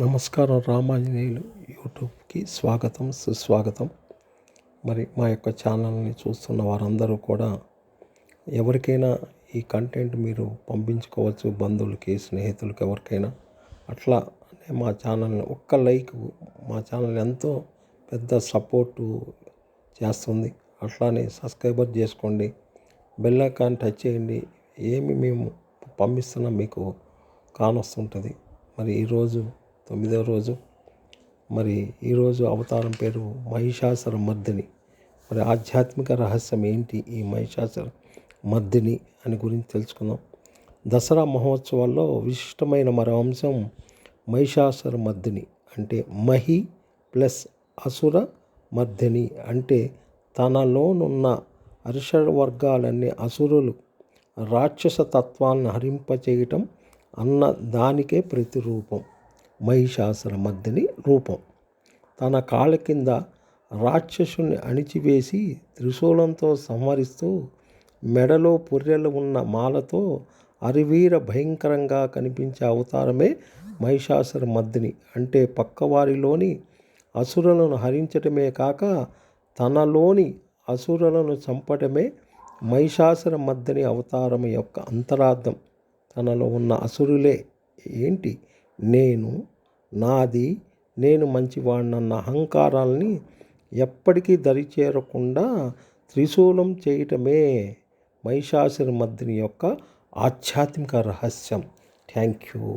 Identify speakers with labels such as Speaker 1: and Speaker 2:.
Speaker 1: నమస్కారం రామాంజనేయులు యూట్యూబ్కి స్వాగతం సుస్వాగతం. మరి మా యొక్క ఛానల్ని చూస్తున్న వారందరూ కూడా ఎవరికైనా ఈ కంటెంట్ మీరు పంపించుకోవచ్చు బంధువులకి స్నేహితులకి ఎవరికైనా. అట్లా మా ఛానల్ని ఒక్క లైక్ మా ఛానల్ ఎంతో పెద్ద సపోర్టు చేస్తుంది. అట్లానే సబ్స్క్రైబర్ చేసుకోండి. బెల్ ఐకాన్ టచ్ చేయండి. ఏమి మేము పంపిస్తున్నా మీకు కానొస్తుంటుంది. మరి ఈరోజు తొమ్మిదవ రోజు. మరి ఈరోజు అవతారం పేరు మహిషాసుర మర్దిని. మరి ఆధ్యాత్మిక రహస్యం ఏంటి ఈ మహిషాసుర మర్దిని అని గురించి తెలుసుకుందాం. దసరా మహోత్సవాల్లో విశిష్టమైన మరో అంశం మహిషాసుర మర్దిని అంటే మహి ప్లస్ అసుర మర్దిని అంటే తనలోనున్న అరిషడ్ వర్గాలన్నీ అసురులు. రాక్షస తత్వాన్ని హరింపచేయటం అన్న దానికే ప్రతిరూపం. మహిషాసుర మర్దిని రూపం. తన కాళ్ళ కింద రాక్షసుని అణిచివేసి త్రిశూలంతో సంహరిస్తూ మెడలో పుర్రెలు ఉన్న మాలతో అరివీర భయంకరంగా కనిపించే అవతారమే మహిషాసుర మద్దిని అంటే పక్కవారిలోని అసురులను హరించటమే కాక తనలోని అసురులను చంపటమే మహిషాసుర మద్దిని అవతారం యొక్క అంతరార్థం. తనలో ఉన్న అసురులే ఏంటి? నేను నాది నేను మంచివాడినన్న అహంకారాల్ని ఎప్పటికీ దరిచేరకుండా త్రిశూలం చేయటమే మహిషాసుర మద్దిని యొక్క ఆధ్యాత్మిక రహస్యం. Thank you.